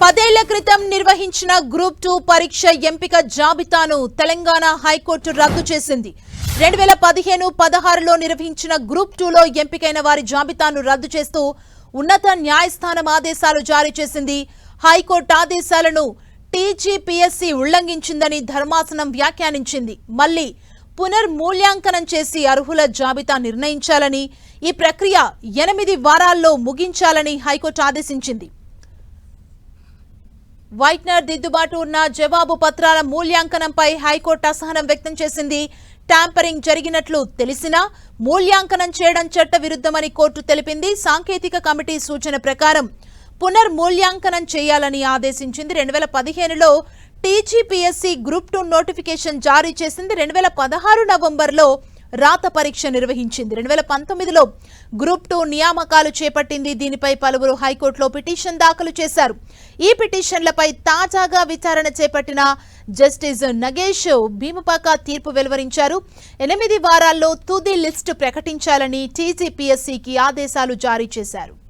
పదేళ్ళ క్రితం నిర్వహించిన గ్రూప్ టూ పరీక్ష ఎంపిక జాబితాను తెలంగాణ హైకోర్టు రద్దు చేసింది. రెండు వేల పదిహేను పదహారులో నిర్వహించిన గ్రూప్ టూలో ఎంపికైన వారి జాబితాను రద్దు చేస్తూ ఉన్నత న్యాయస్థానం ఆదేశాలు జారీ చేసింది. హైకోర్టు ఆదేశాలను టీజీపీఎస్సీ ఉల్లంఘించిందని ధర్మాసనం వ్యాఖ్యానించింది. మళ్ళీ పునర్మూల్యాంకనం చేసి అర్హుల జాబితా నిర్ణయించాలని ఈ ప్రక్రియ ఎనిమిది వారాల్లో ముగించాలని హైకోర్టు ఆదేశించింది. వైట్నర్ దిద్దుబాటు ఉన్న జవాబు పత్రాల మూల్యాంకనంపై హైకోర్టు అసహనం వ్యక్తం చేసింది. ట్యాంపరింగ్ జరిగినట్లు తెలిసినా మూల్యాంకనం చేయడం చట్ట విరుద్ధమని కోర్టు తెలిపింది. సాంకేతిక కమిటీ సూచన ప్రకారం పునర్మూల్యాంకనం చేయాలని ఆదేశించింది. రెండు వేల పదిహేనులో టీజీపీఎస్సీ గ్రూప్ టూ నోటిఫికేషన్ జారీ చేసింది. రెండు వేల పదహారు నవంబర్లో రాత పరీక్ష నిర్వహించింది. రెండు వేల పంతొమ్మిదిలో గ్రూప్ టూ నియామకాలు చేపట్టింది. దీనిపై పలువురు హైకోర్టులో పిటిషన్ దాఖలు చేశారు. ఈ పిటిషన్లపై తాజాగా విచారణ చేపట్టిన జస్టిస్ నగేష్ భీమపాక తీర్పు వెలువరించారు. ఎనిమిది వారాల్లో తుది లిస్టు ప్రకటించాలని టీజీపీఎస్సీకి ఆదేశాలు జారీ చేశారు.